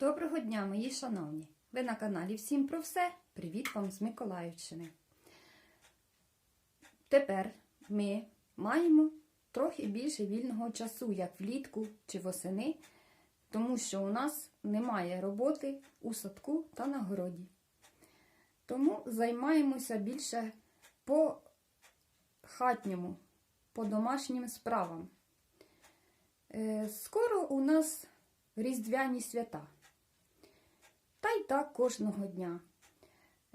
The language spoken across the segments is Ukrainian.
Доброго дня, мої шановні! Ви на каналі Всім про все. Привіт вам з Миколаївщини. Тепер ми маємо трохи більше вільного часу, як влітку чи восени, тому що у нас немає роботи у садку та на городі. Тому займаємося більше по хатньому, по домашнім справам. Е, Скоро у нас різдвяні свята. Та й так кожного дня.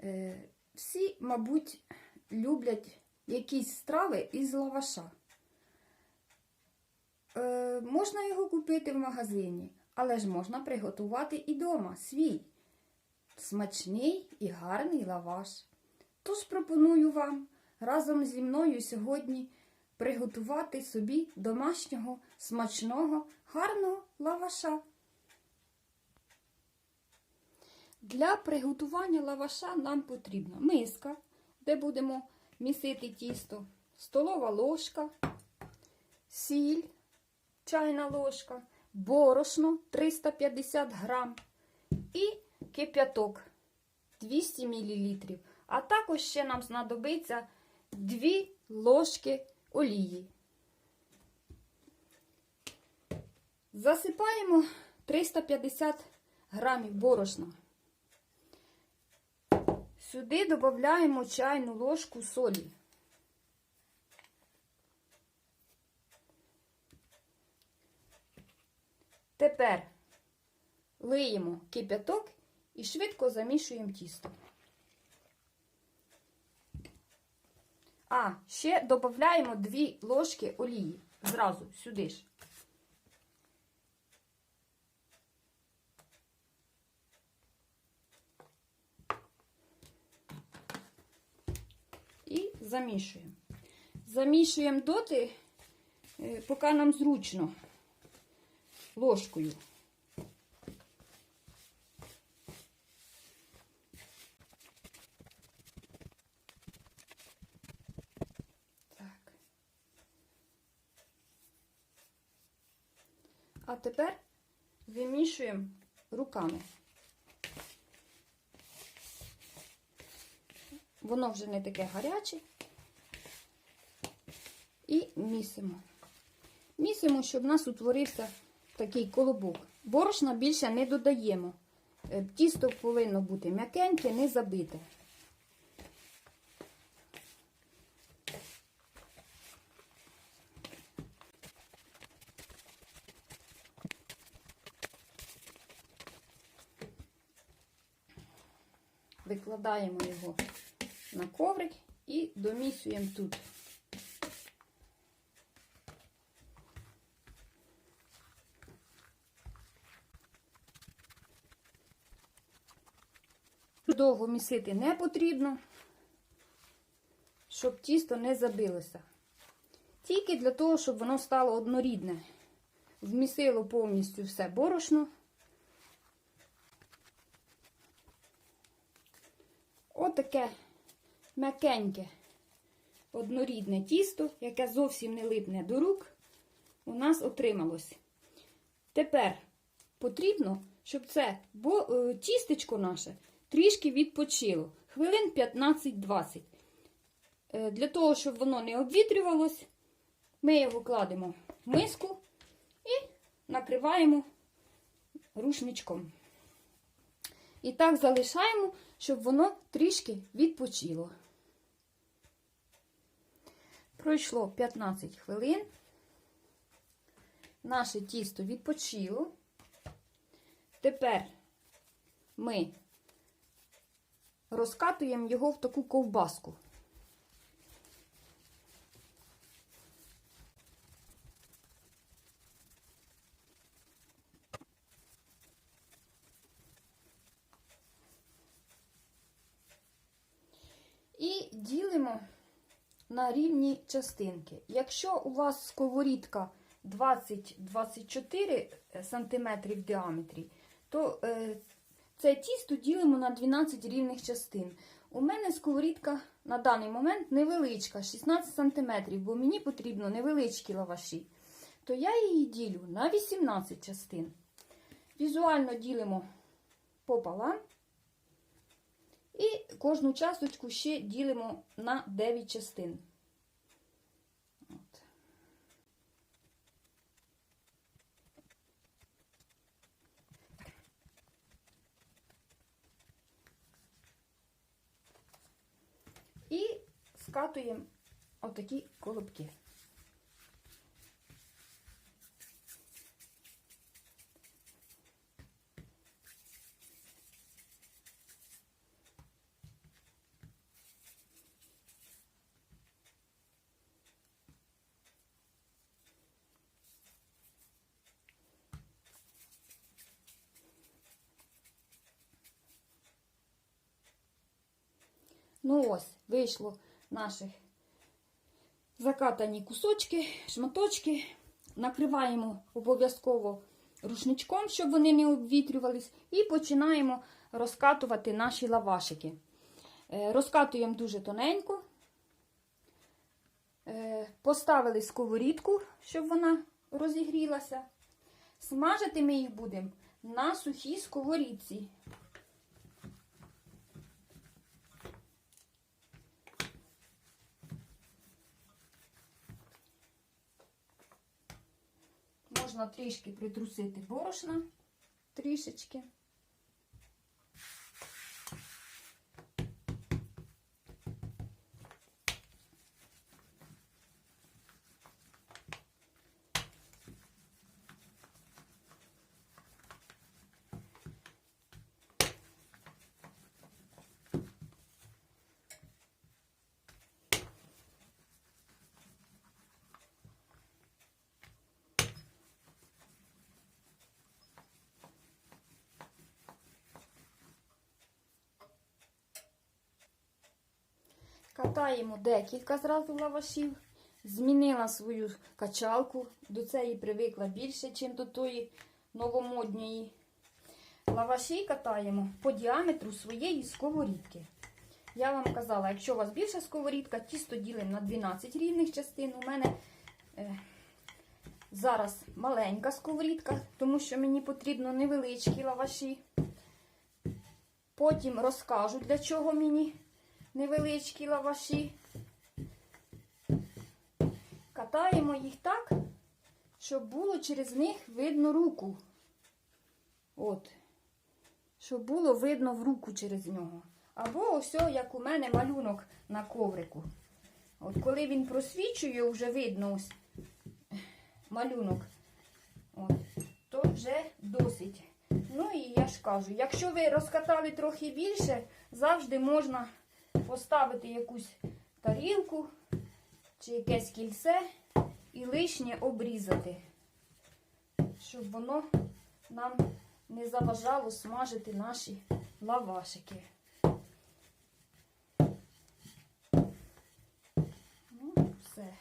Е, Всі, мабуть, люблять якісь страви із лаваша. Е, Можна його купити в магазині, але ж можна приготувати і дома свій смачний і гарний лаваш. Тож пропоную вам разом зі мною сьогодні приготувати собі домашнього смачного гарного лаваша. Для приготування лаваша нам потрібна миска, де будемо місити тісто, столова ложка, сіль, чайна ложка, борошно 350 грам і кип'яток 200 мл. А також ще нам знадобиться 2 ложки олії. Засипаємо 350 грамів борошна. Сюди додаємо чайну ложку солі. Тепер лиємо кип'яток і швидко замішуємо тісто. А, ще додаємо 2 ложки олії. Зразу сюди ж. І замішуємо. Замішуємо доти, е, поки нам зручно ложкою. Тепер вимішуємо руками. Воно вже не таке гаряче. І місимо. Місимо, щоб у нас утворився такий колобок. Борошна більше не додаємо. Е, Тісто повинно бути м'якеньке, не забите. Викладаємо його на коврик і домісуємо тут. Довго місити не потрібно, щоб тісто не забилося. Тільки для того, щоб воно стало однорідне. Вмісило повністю все борошно. М'якеньке, однорідне тісто, яке зовсім не липне до рук, у нас отрималось. Тепер потрібно, щоб це е, тістечко наше трішки відпочило. Хвилин 15-20. Е, Для того, щоб воно не обвітрювалось, ми його кладемо в миску і накриваємо рушничком. І так залишаємо, щоб воно трішки відпочило. Пройшло 15 хвилин. Наше тісто відпочило. Тепер ми розкатуємо його в таку ковбаску. І ділимо на рівні частинки. Якщо у вас сковорідка 20-24 см в діаметрі, то е, це тісто ділимо на 12 рівних частин. У мене сковорідка на даний момент невеличка, 16 см, бо мені потрібно невеличкі лаваші, то я її ділю на 18 частин. Візуально ділимо пополам. І кожну часточку ще ділимо на 9 частин. І скатуємо отакі колобки. Ну ось, вийшло наших закатані кусочки, шматочки. Накриваємо обов'язково рушничком, щоб вони не обвітрювались, і починаємо розкатувати наші лавашики. Е, Розкатуємо дуже тоненько. Е, Поставили сковорідку, щоб вона розігрілася. Смажити ми їх будемо на сухій сковорідці. Можна трішки притрусити борошна, трішечки. Катаємо декілька зразу лавашів. Змінила свою качалку. До цієї привикла більше, ніж до тої новомодньої. Лаваші катаємо по діаметру своєї сковорідки. Я вам казала, якщо у вас більша сковорідка, тісто ділимо на 12 рівних частин. У мене е, зараз маленька сковорідка, тому що мені потрібно невеличкі лаваші. Потім розкажу, для чого мені невеличкі лаваші. Катаємо їх так, щоб було через них видно руку. От. Щоб було видно в руку через нього. Або ось, як у мене малюнок на коврику. От коли він просвічує, вже видно ось малюнок. От, то вже досить. Ну і я ж кажу, якщо ви розкатали трохи більше, завжди можна поставити якусь тарілку чи якесь кільце і лишнє обрізати, щоб воно нам не заважало смажити наші лавашики. Ну, все.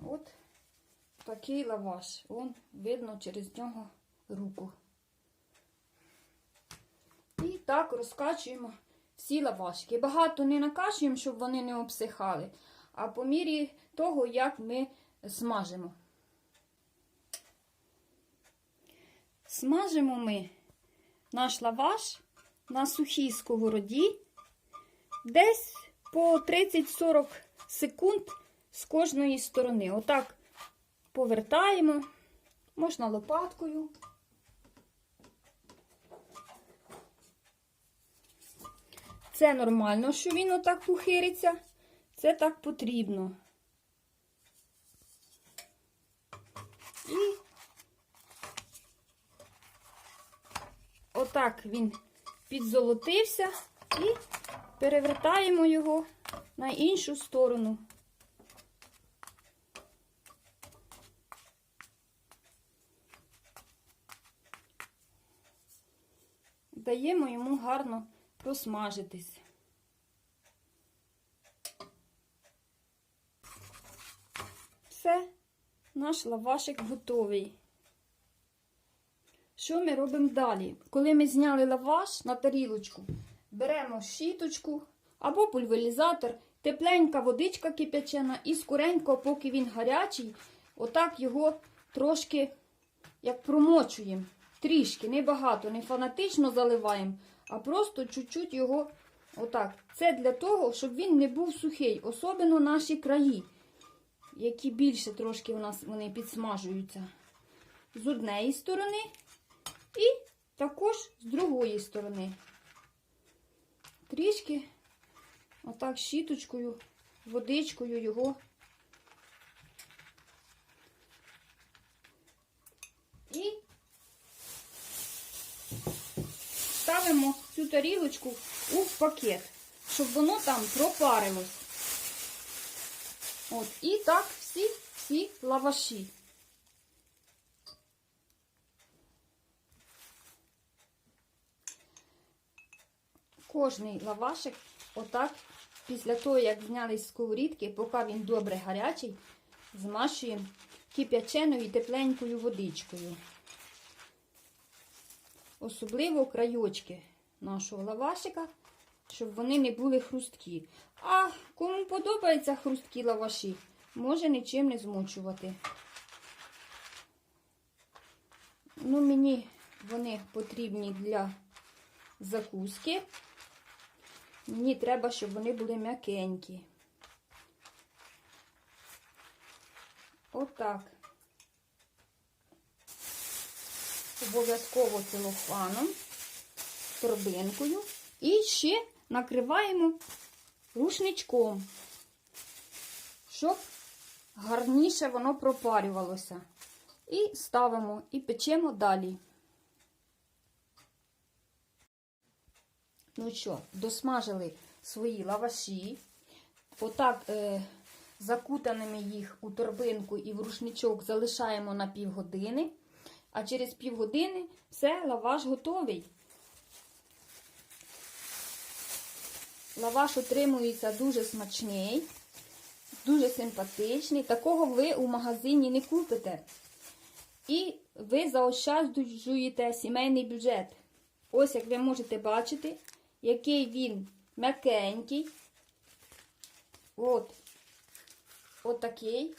От такий лаваш. Вон видно через нього руку. І так розкачуємо всі лавашки. Багато не накачуємо, щоб вони не обсихали, а по мірі того, як ми смажимо. Смажимо ми наш лаваш на сухій сковороді десь по 30-40 секунд з кожної сторони. Отак повертаємо, можна лопаткою. Це нормально, що він отак пухириться. Це так потрібно. І отак він підзолотився і перевертаємо його на іншу сторону. Даємо йому гарно просмажитись. Все, наш лавашик готовий. Що ми робимо далі? Коли ми зняли лаваш на тарілочку, беремо щіточку або пульверізатор тепленька водичка кипячена, і скоренько, поки він гарячий, отак його трошки як промочуємо. Трішки, не багато, не фанатично заливаємо, а просто чуть-чуть його отак. Це для того, щоб він не був сухий, особливо наші краї, які більше трошки у нас вони підсмажуються з однієї сторони і також з другої сторони. Трішки отак щіточкою, водичкою його. І ставимо цю тарілочку у пакет, щоб воно там пропарилось. От, і так всі, всі лаваші. Кожний лавашик, отак, після того, як зняли з сковорідки, поки він добре гарячий, змащуємо кип'яченою і тепленькою водичкою. Особливо крайочки нашого лавашика, щоб вони не були хрусткі. А кому подобаються хрусткі лаваші, може нічим не змочувати. Ну, мені вони потрібні для закуски. Мені треба, щоб вони були м'якенькі. Отак. Обов'язково целофаном, торбинкою. І ще накриваємо рушничком, щоб гарніше воно пропарювалося. І ставимо і печемо далі. Ну що, досмажили свої лаваші. Отак е, закутаними їх у торбинку і в рушничок залишаємо на півгодини. А через півгодини все, лаваш готовий. Лаваш отримується дуже смачний, дуже симпатичний. Такого ви у магазині не купите. І ви заощаджуєте сімейний бюджет. Ось, як ви можете бачити, який він м'якенький. От, от такий.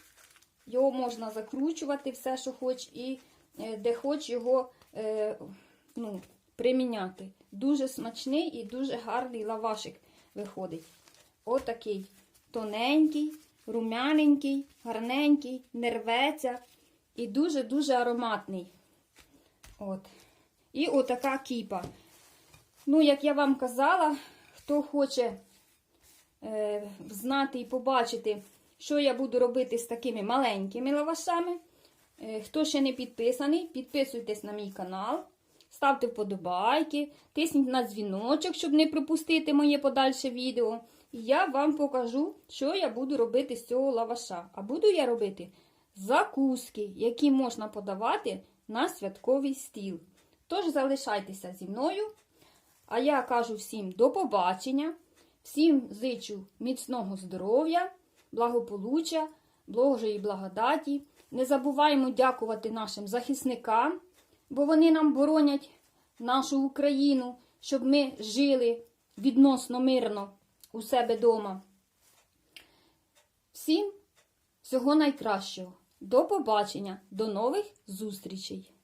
Його можна закручувати все, що хоч, і де хоч його е, ну, приміняти. Дуже смачний і дуже гарний лавашик виходить. От такий тоненький, рум'яненький, гарненький, не рветься і дуже-дуже ароматний. От. І отака кіпа. Ну, як я вам казала, хто хоче е, знати і побачити, що я буду робити з такими маленькими лавашами. Е, хто ще не підписаний, підписуйтесь на мій канал, ставте вподобайки, тисніть на дзвіночок, щоб не пропустити моє подальше відео. І я вам покажу, що я буду робити з цього лаваша. А буду я робити закуски, які можна подавати на святковий стіл. Тож залишайтеся зі мною. А я кажу всім до побачення, всім зичу міцного здоров'я, благополуччя, Божої благодаті. Не забуваємо дякувати нашим захисникам, бо вони нам боронять нашу Україну, щоб ми жили відносно мирно у себе вдома. Всім всього найкращого. До побачення, до нових зустрічей!